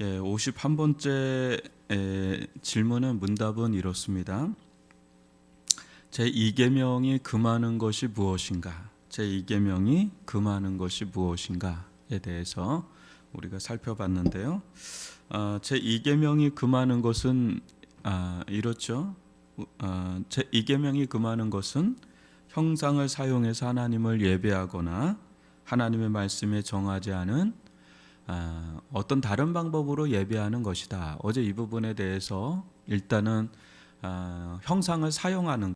예, 51번째 에, 질문은 문답은 이렇습니다. 제 2계명이 금하는 것이 무엇인가? 제 2계명이 금하는 것이 무엇인가에 대해서 우리가 살펴봤는데요. 아, 제 2계명이 금하는 것은 아, 이렇죠. 아, 제 2계명이 금하는 것은 형상을 사용해서 하나님을 예배하거나 하나님의 말씀에 정하지 않은 아, 어떤 다른 방법으로 예배하는 것이다. 어제 이 부분에 대해서 일단은 아, 형상을 사용하는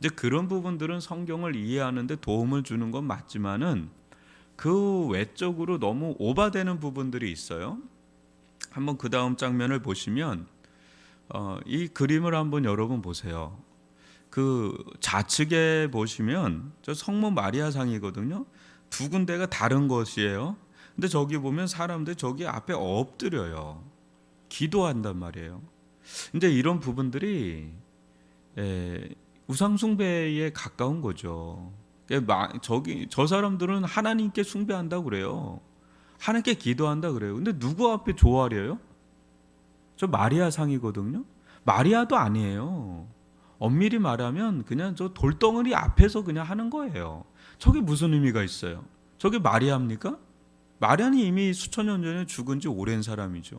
이제 그런 부분들은 성경을 이해하는데 도움을 주는 건 맞지만은 그 외적으로 너무 오바되는 부분들이 있어요. 한번 그 다음 장면을 보시면 어, 이 그림을 한번 여러분 보세요. 그 좌측에 보시면 저 성모 마리아상이거든요. 두 군데가 다른 것이에요. 근데 저기 보면 사람들 저기 앞에 엎드려요. 기도한단 말이에요. 근데 이런 부분들이 에, 우상 숭배에 가까운 거죠. 예, 마- 저기 저 사람들은 하나님께 숭배한다 그래요. 하나님께 기도한다 그래요. 근데 누구 앞에 조아려요? 저 마리아 상이거든요. 마리아도 아니에요. 엄밀히 말하면 그냥 저 돌덩어리 앞에서 그냥 하는 거예요. 저게 무슨 의미가 있어요? 저게 마리아입니까? 마리아는 이미 수천 년 전에 죽은 지 오랜 사람이죠.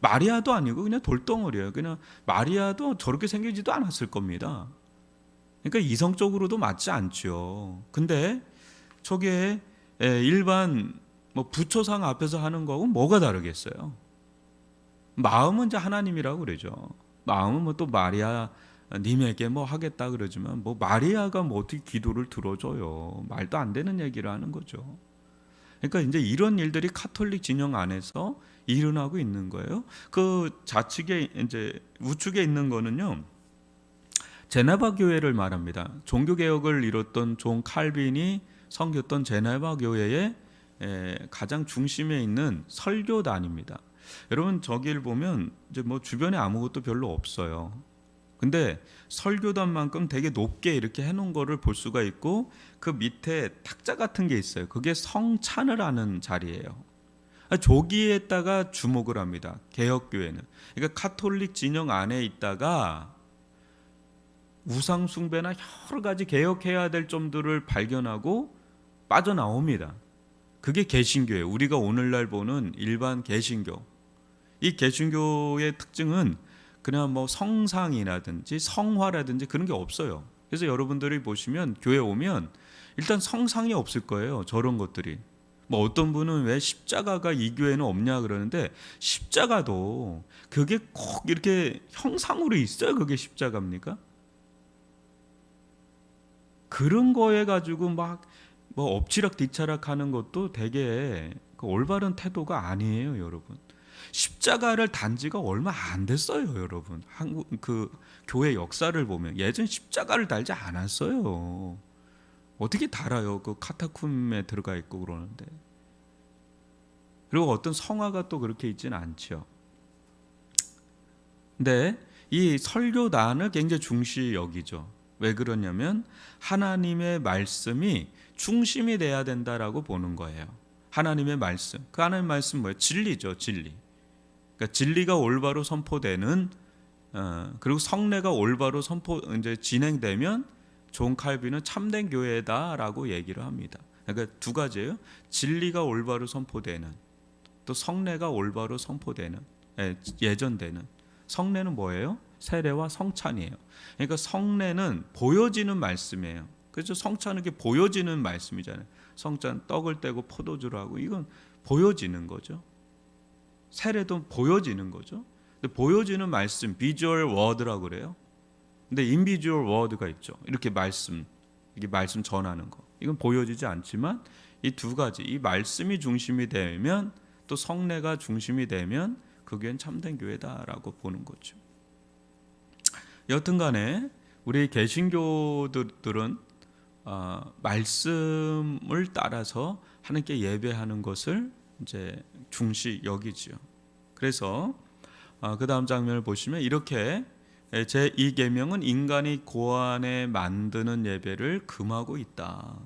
마리아도 아니고 그냥 돌덩어리예요. 그냥 마리아도 저렇게 생기지도 않았을 겁니다. 그러니까 이성적으로도 맞지 않죠. 근데 저게 예, 일반 뭐 부처상 앞에서 하는 거하고 뭐가 다르겠어요? 마음은 이제 하나님이라고 그러죠. 마음은 뭐 또 마리아 님에게 뭐 하겠다 그러지만 뭐 마리아가 뭐 어떻게 기도를 들어줘요. 말도 안 되는 얘기를 하는 거죠. 그러니까 이제 이런 일들이 카톨릭 진영 안에서 일어나고 있는 거예요. 그 좌측에 이제 우측에 있는 거는요. 제네바 교회를 말합니다. 종교 개혁을 이뤘던 존 칼빈이 섬겼던 제네바 교회의 에, 가장 중심에 있는 설교단입니다. 여러분 저기를 보면 이제 뭐 주변에 아무것도 별로 없어요. 근데 설교단만큼 되게 높게 이렇게 해놓은 거를 볼 수가 있고 그 밑에 탁자 같은 게 있어요. 그게 성찬을 하는 자리예요. 아, 조기에다가 주목을 합니다. 개혁교회는. 그러니까 카톨릭 진영 안에 있다가 우상 숭배나 여러 가지 개혁해야 될 점들을 발견하고 빠져나옵니다. 그게 개신교예요. 우리가 오늘날 보는 일반 개신교. 이 개신교의 특징은 그냥 뭐 성상이라든지 성화라든지 그런 게 없어요. 그래서 여러분들이 보시면 교회 오면 일단 성상이 없을 거예요. 저런 것들이. 뭐 어떤 분은 왜 십자가가 이 교회는 없냐 그러는데 십자가도 그게 꼭 이렇게 형상으로 있어요. 그게 십자가입니까? 그런 거에 가지고 막 뭐 엎치락 뒤치락 하는 것도 되게 그 올바른 태도가 아니에요, 여러분. 십자가를 단 지가 얼마 안 됐어요, 여러분. 한국 그 교회 역사를 보면 예전 십자가를 달지 않았어요. 어떻게 달아요? 그 카타쿰에 들어가 있고 그러는데. 그리고 어떤 성화가 또 그렇게 있지는 않죠. 근데 이 설교단을 굉장히 중시 여기죠. 왜 그러냐면 하나님의 말씀이 중심이 돼야 된다라고 보는 거예요. 하나님의 말씀. 그 하나님의 말씀 뭐예요? 진리죠, 진리. 그러니까 진리가 올바로 선포되는 어, 그리고 성례가 올바로 선포 이제 진행되면 존 칼빈은 참된 교회다라고 얘기를 합니다. 그러니까 두 가지예요. 진리가 올바로 선포되는 또 성례가 올바로 선포되는 예, 예전되는 성례는 뭐예요? 세례와 성찬이에요. 그러니까 성례는 보여지는 말씀이에요. 그렇죠? 성찬은 게 보여지는 말씀이잖아요. 성찬 떡을 떼고 포도주를 하고 이건 보여지는 거죠. 세례도 보여지는 거죠. 근데 보여지는 말씀 비주얼 워드라고 그래요. 근데 인비주얼 워드가 있죠. 이렇게 말씀 이게 말씀 전하는 거. 이건 보여지지 않지만 이 두 가지 이 말씀이 중심이 되면 또 성례가 중심이 되면 그게 참된 교회다라고 보는 거죠. 여튼간에 우리 개신교들은 어, 말씀을 따라서 하나님께 예배하는 것을 이제 중시 여기지요. 그래서 어, 그 다음 장면을 보시면 이렇게 제이 계명은 인간이 고안에 만드는 예배를 금하고 있다.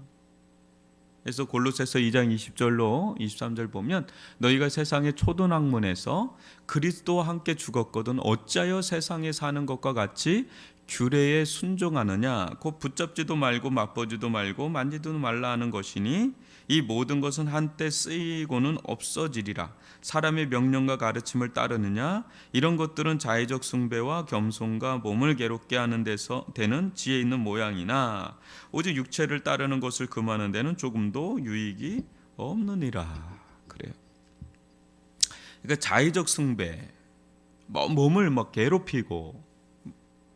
그래서 골로새서 2장 20절로 23절 보면 너희가 세상의 초등학문에서 그리스도와 함께 죽었거든 어찌하여 세상에 사는 것과 같이 규례에 순종하느냐? 곧 붙잡지도 말고 맛보지도 말고 만지도 말라 하는 것이니 이 모든 것은 한때 쓰이고는 없어지리라. 사람의 명령과 가르침을 따르느냐? 이런 것들은 자의적 숭배와 겸손과 몸을 괴롭게 하는 데서 되는 지혜 있는 모양이나 오직 육체를 따르는 것을 금하는 데는 조금도 유익이 없느니라. 그래요. 그러니까 자의적 숭배, 뭐 몸을 막 괴롭히고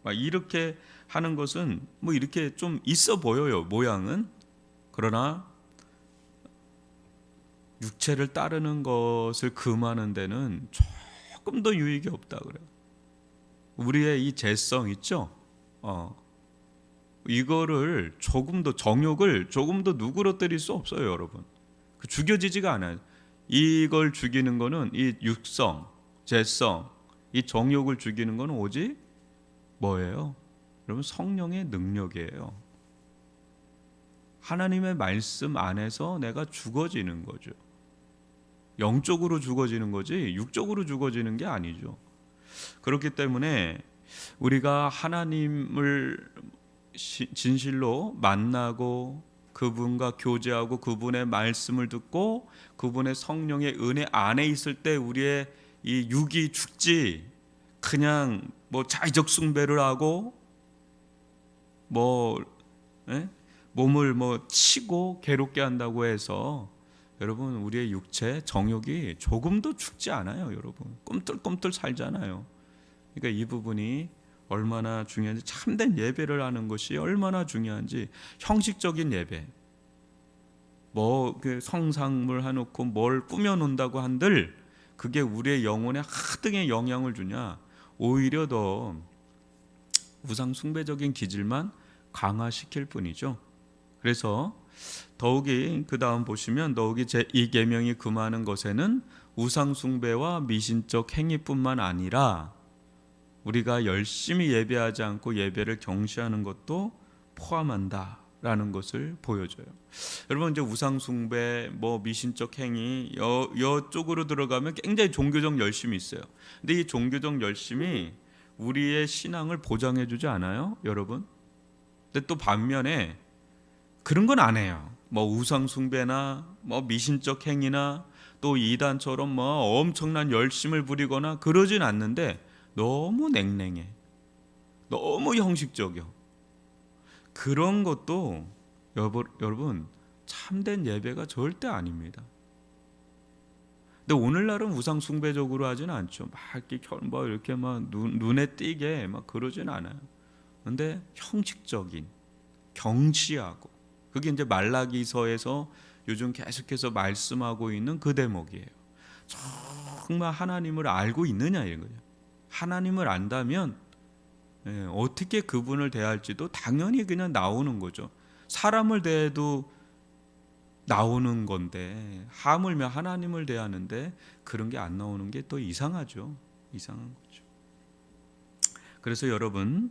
막 이렇게 하는 것은 뭐 이렇게 좀 있어 보여요 모양은. 그러나 육체를 따르는 것을 금하는 데는 조금 더 유익이 없다 그래요. 우리의 이 재성 있죠? 어. 이거를 조금 더 정욕을 조금 더 누그러뜨릴 수 없어요, 여러분. 그 죽여지지가 않아요. 이걸 죽이는 거는 이 육성, 재성, 이 정욕을 죽이는 거는 오직 뭐예요? 여러분 성령의 능력이에요. 하나님의 말씀 안에서 내가 죽어지는 거죠. 영적으로 죽어지는 거지 육적으로 죽어지는 게 아니죠. 그렇기 때문에 우리가 하나님을 시- 진실로 만나고 그분과 교제하고 그분의 말씀을 듣고 그분의 성령의 은혜 안에 있을 때 우리의 이 육이 죽지 그냥 뭐 자의적 숭배를 하고 뭐 예? 몸을 뭐 치고 괴롭게 한다고 해서 여러분 우리의 육체 정욕이 조금도 죽지 않아요, 여러분. 꿈틀꿈틀 살잖아요. 그러니까 이 부분이 얼마나 중요한지 참된 예배를 하는 것이 얼마나 중요한지 형식적인 예배 뭐그 성상물 해놓고 뭘 꾸며놓는다고 한들 그게 우리의 영혼에 하등의 영향을 주냐 오히려 더 우상 숭배적인 기질만 강화시킬 뿐이죠. 그래서 더욱이 그 다음 보시면 더욱이 제이 계명이 금하는 것에는 우상 숭배와 미신적 행위뿐만 아니라 우리가 열심히 예배하지 않고 예배를 경시하는 것도 포함한다라는 것을 보여줘요. 여러분 이제 우상 숭배, 뭐 미신적 행위 여 여 쪽으로 들어가면 굉장히 종교적 열심이 있어요. 근데 이 종교적 열심이 우리의 신앙을 보장해 주지 않아요, 여러분? 근데 또 반면에 그런 건 안 해요. 뭐 우상 숭배나 뭐 미신적 행위나 또 이단처럼 뭐 엄청난 열심을 부리거나 그러진 않는데 너무 냉랭해. 너무 형식적이요. 그런 것도 여러분 참된 예배가 절대 아닙니다. 근데 오늘날은 우상 숭배적으로 하지는 않죠. 막 이렇게 겨- 뭐 이렇게 막 눈, 눈에 띄게 막 그러진 않아요. 근데 형식적인 경시하고 그게 이제 말라기서에서 요즘 계속해서 말씀하고 있는 그 대목이에요. 정말 하나님을 알고 있느냐 이거예요. 하나님을 안다면 예, 어떻게 그분을 대할지도 당연히 그냥 나오는 거죠. 사람을 대해도 나오는 건데 하물며 하나님을 대하는데 그런 게 안 나오는 게 또 이상하죠. 이상한 거죠. 그래서 여러분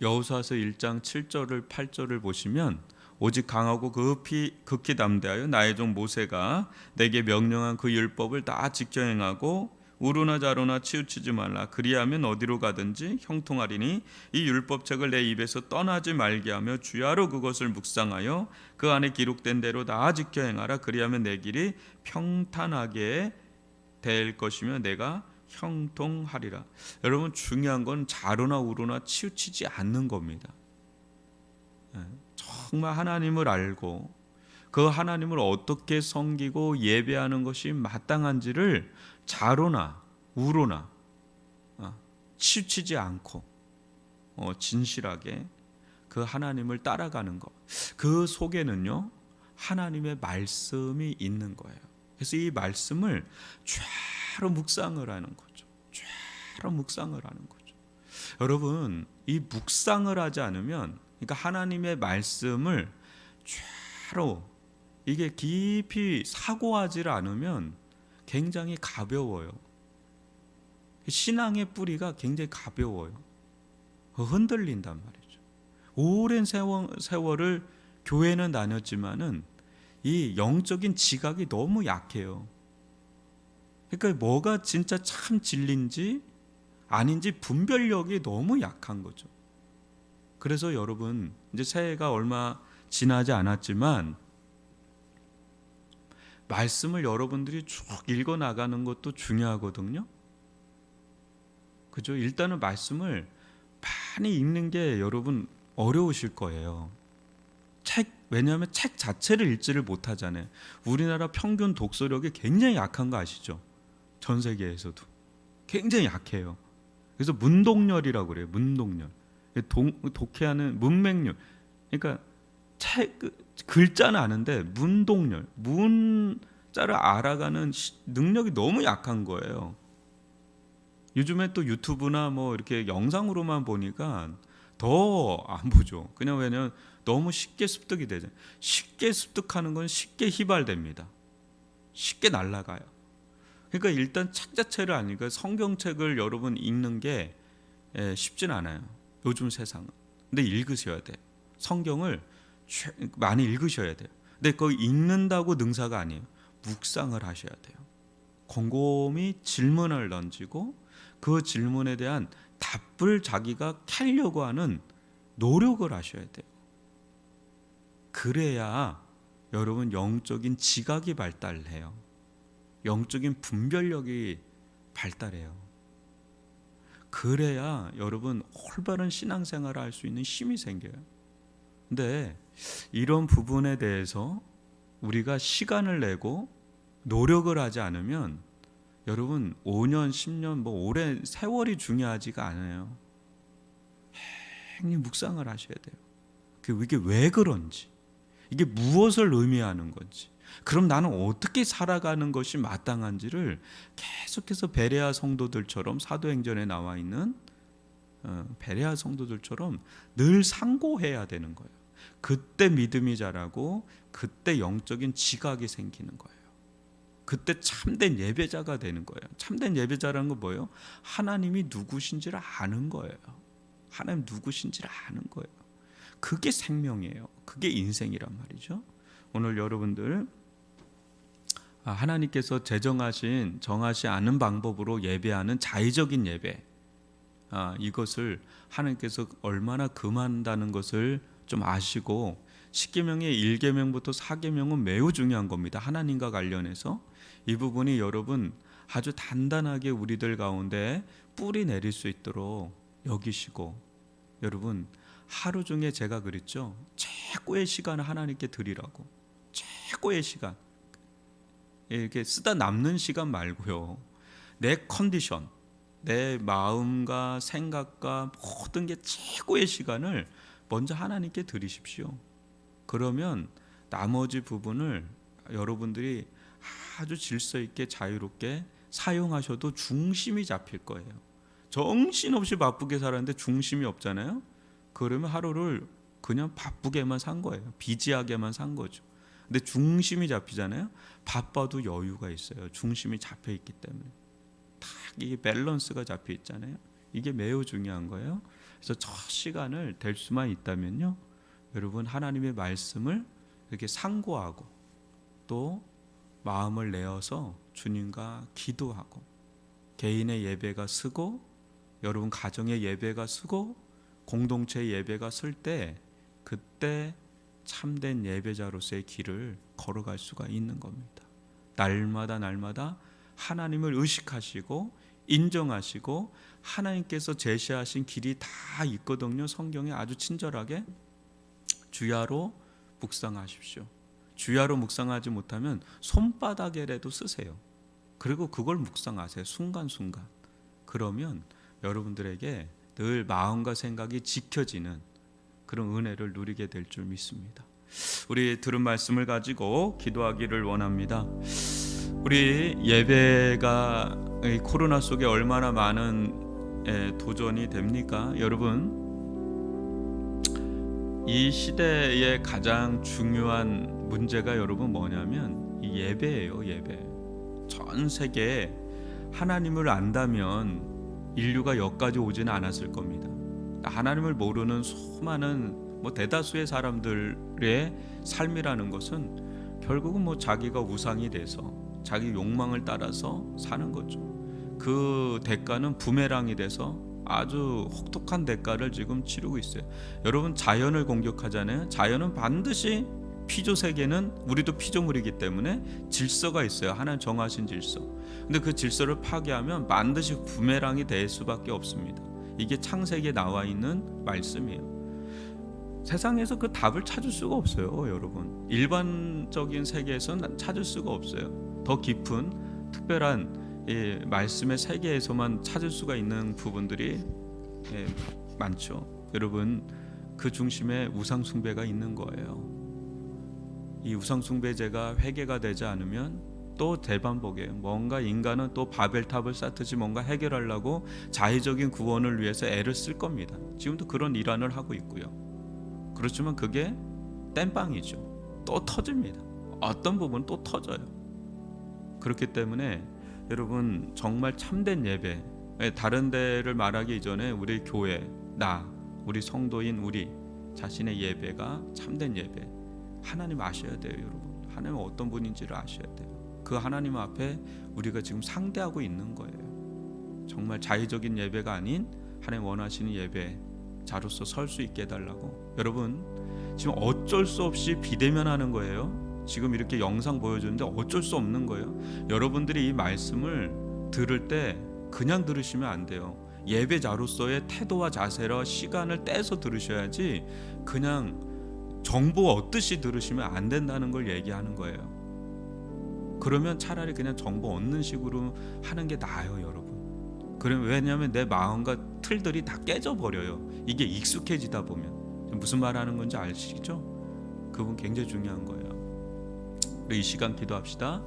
여호수아서 1장 7절을 8절을 보시면 오직 강하고 급히 극히 담대하여 나의 종 모세가 내게 명령한 그 율법을 다 지켜 행하고 우루나 자루나 치우치지 말라 그리하면 어디로 가든지 형통하리니 이 율법책을 내 입에서 떠나지 말게 하며 주야로 그것을 묵상하여 그 안에 기록된 대로 다 지켜 행하라 그리하면 내 길이 평탄하게 될 것이며 내가 형통하리라. 여러분 중요한 건 자루나 우루나 치우치지 않는 겁니다. 예, 정말 하나님을 알고 그 하나님을 어떻게 섬기고 예배하는 것이 마땅한지를 자로나 우로나 어, 치우치지 않고 어, 진실하게 그 하나님을 따라가는 것. 그 속에는요 하나님의 말씀이 있는 거예요. 그래서 이 말씀을 쫙로 묵상을 하는 거죠. 쫙로 묵상을 하는 거죠. 여러분 이 묵상을 하지 않으면 그러니까 하나님의 말씀을 쫙로 이게 깊이 사고하지 않으면 굉장히 가벼워요. 신앙의 뿌리가 굉장히 가벼워요. 흔들린단 말이죠. 오랜 세월, 세월 을 교회는 다녔지만은 이 영적인 지각이 너무 약해요. 그러니까 뭐가 진짜 참 진리인지 아닌지 분별력이 너무 약한 거죠. 그래서 여러분 이제 새해가 얼마 지나지 않았지만 말씀을 여러분들이 쭉 읽어 나가는 것도 중요하거든요. 그죠? 일단은 말씀을 많이 읽는 게 여러분 어려우실 거예요. 책 왜냐하면 책 자체를 읽지를 못하잖아요. 우리나라 평균 독서력이 굉장히 약한 거 아시죠? 전 세계에서도 굉장히 약해요. 그래서 문독열이라고 그래요. 문독열. 동, 독해하는 문맹률. 그러니까 책 그, 글자는 아는데 문독열, 문자를 알아가는 시- 능력이 너무 약한 거예요. 요즘에 또 유튜브나 뭐 이렇게 영상으로만 보니까 더 안 보죠. 그냥 왜냐면 너무 쉽게 습득이 되죠. 쉽게 습득하는 건 쉽게 휘발됩니다. 쉽게 날아가요. 그러니까 일단 책 자체를 아니까 성경책을 여러분 읽는 게 예, 쉽진 않아요. 요즘 세상은. 근데 읽으셔야 돼요. 성경을 최- 많이 읽으셔야 돼요. 근데 그 읽는다고 능사가 아니에요. 묵상을 하셔야 돼요. 곰곰이 질문을 던지고 그 질문에 대한 답을 자기가 캐려고 하는 노력을 하셔야 돼요. 그래야 여러분 영적인 지각이 발달해요. 영적인 분별력이 발달해요. 그래야 여러분 올바른 신앙생활을 할 수 있는 힘이 생겨요. 근데 이런 부분에 대해서 우리가 시간을 내고 노력을 하지 않으면 여러분 5년, 10년 뭐 오랜 세월이 중요하지가 않아요. 행히 묵상을 하셔야 돼요. 그 이게 왜 그런지, 이게 무엇을 의미하는 건지, 그럼 나는 어떻게 살아가는 것이 마땅한지를 계속해서 베레아 성도들처럼 사도행전에 나와 있는 어, 베레아 성도들처럼 늘 상고해야 되는 거예요. 그때 믿음이 자라고 그때 영적인 지각이 생기는 거예요. 그때 참된 예배자가 되는 거예요. 참된 예배자라는 건 뭐예요? 하나님이 누구신지를 아는 거예요. 하나님 누구신지를 아는 거예요. 그게 생명이에요. 그게 인생이란 말이죠. 오늘 여러분들 아, 하나님께서 제정하신 정하지 않은 방법으로 예배하는 자의적인 예배 아, 이것을 하나님께서 얼마나 금한다는 것을 좀 아시고 십계명의 1계명부터 4계명은 매우 중요한 겁니다. 하나님과 관련해서 이 부분이 여러분 아주 단단하게 우리들 가운데 뿌리 내릴 수 있도록 여기시고 여러분 하루 중에 제가 그랬죠. 최고의 시간을 하나님께 드리라고. 최고의 시간. 이렇게 쓰다 남는 시간 말고요. 내 컨디션, 내 마음과 생각과 모든 게 최고의 시간을 먼저 하나님께 드리십시오. 그러면 나머지 부분을 여러분들이 아주 질서 있게 자유롭게 사용하셔도 중심이 잡힐 거예요. 정신없이 바쁘게 살았는데 중심이 없잖아요. 그러면 하루를 그냥 바쁘게만 산 거예요. 비지하게만 산 거죠. 근데 중심이 잡히잖아요. 바빠도 여유가 있어요. 중심이 잡혀 있기 때문에 딱 이게 밸런스가 잡혀 있잖아요. 이게 매우 중요한 거예요. 그래서 저 시간을 될 수만 있다면요, 여러분 하나님의 말씀을 이렇게 상고하고 또 마음을 내어서 주님과 기도하고 개인의 예배가 쓰고 여러분 가정의 예배가 쓰고 공동체 예배가 쓸 때 그때 참된 예배자로서의 길을 걸어갈 수가 있는 겁니다. 날마다 날마다 하나님을 의식하시고 인정하시고 하나님께서 제시하신 길이 다 있거든요. 성경에 아주 친절하게 주야로 묵상하십시오. 주야로 묵상하지 못하면 손바닥에라도 쓰세요. 그리고 그걸 묵상하세요. 순간순간. 그러면 여러분들에게 늘 마음과 생각이 지켜지는 그런 은혜를 누리게 될 줄 믿습니다. 우리 들은 말씀을 가지고 기도하기를 원합니다. 우리 예배가 이 코로나 속에 얼마나 많은 에, 도전이 됩니까? 여러분 이 시대의 가장 중요한 문제가 여러분 뭐냐면 이 예배예요, 예배. 전 세계에 하나님을 안다면 인류가 여기까지 오지는 않았을 겁니다. 하나님을 모르는 수많은 뭐 대다수의 사람들의 삶이라는 것은 결국은 뭐 자기가 우상이 돼서 자기 욕망을 따라서 사는 거죠. 그 대가는 부메랑이 돼서 아주 혹독한 대가를 지금 치르고 있어요. 여러분 자연을 공격하잖아요. 자연은 반드시 피조 세계는 우리도 피조물이기 때문에 질서가 있어요. 하나님 정하신 질서. 근데 그 질서를 파괴하면 반드시 부메랑이 될 수밖에 없습니다. 이게 창세기에 나와 있는 말씀이에요. 세상에서 그 답을 찾을 수가 없어요, 여러분. 일반적인 세계에서는 찾을 수가 없어요. 더 깊은 특별한 이 말씀의 세계에서만 찾을 수가 있는 부분들이 예, 많죠. 여러분 그 중심에 우상 숭배가 있는 거예요. 이 우상 숭배제가 회개가 되지 않으면 또 대반복이에요. 뭔가 인간은 또 바벨탑을 쌓듯이 뭔가 해결하려고 자의적인 구원을 위해서 애를 쓸 겁니다. 지금도 그런 일환을 하고 있고요. 그렇지만 그게 땜빵이죠. 또 터집니다. 어떤 부분 또 터져요. 그렇기 때문에 여러분 정말 참된 예배 예, 다른 데를 말하기 이전에 우리 교회 나 우리 성도인 우리 자신의 예배가 참된 예배 하나님 아셔야 돼요 여러분 하나님 어떤 분인지를 아셔야 돼요 그 하나님 앞에 우리가 지금 상대하고 있는 거예요 정말 자의적인 예배가 아닌 하나님 원하시는 예배 자로서 설 수 있게 해달라고 여러분 지금 어쩔 수 없이 비대면 하는 거예요 지금 이렇게 영상 보여주는데 어쩔 수 없는 거예요 여러분들이 이 말씀을 들을 때 그냥 들으시면 안 돼요. 예배자로서의 태도와 자세로 시간을 떼서 들으셔야지 그냥 정보 얻듯이 들으시면 안 된다는 걸 얘기하는 거예요. 그러면 차라리 그냥 정보 얻는 식으로 하는 게 나아요, 여러분. 그럼 왜냐하면 내 마음과 틀들이 다 깨져 버려요. 이게 익숙해지다 보면 무슨 말 하는 건지 아시죠? 그분 굉장히 중요한 거예요. 이 시간 기도합시다.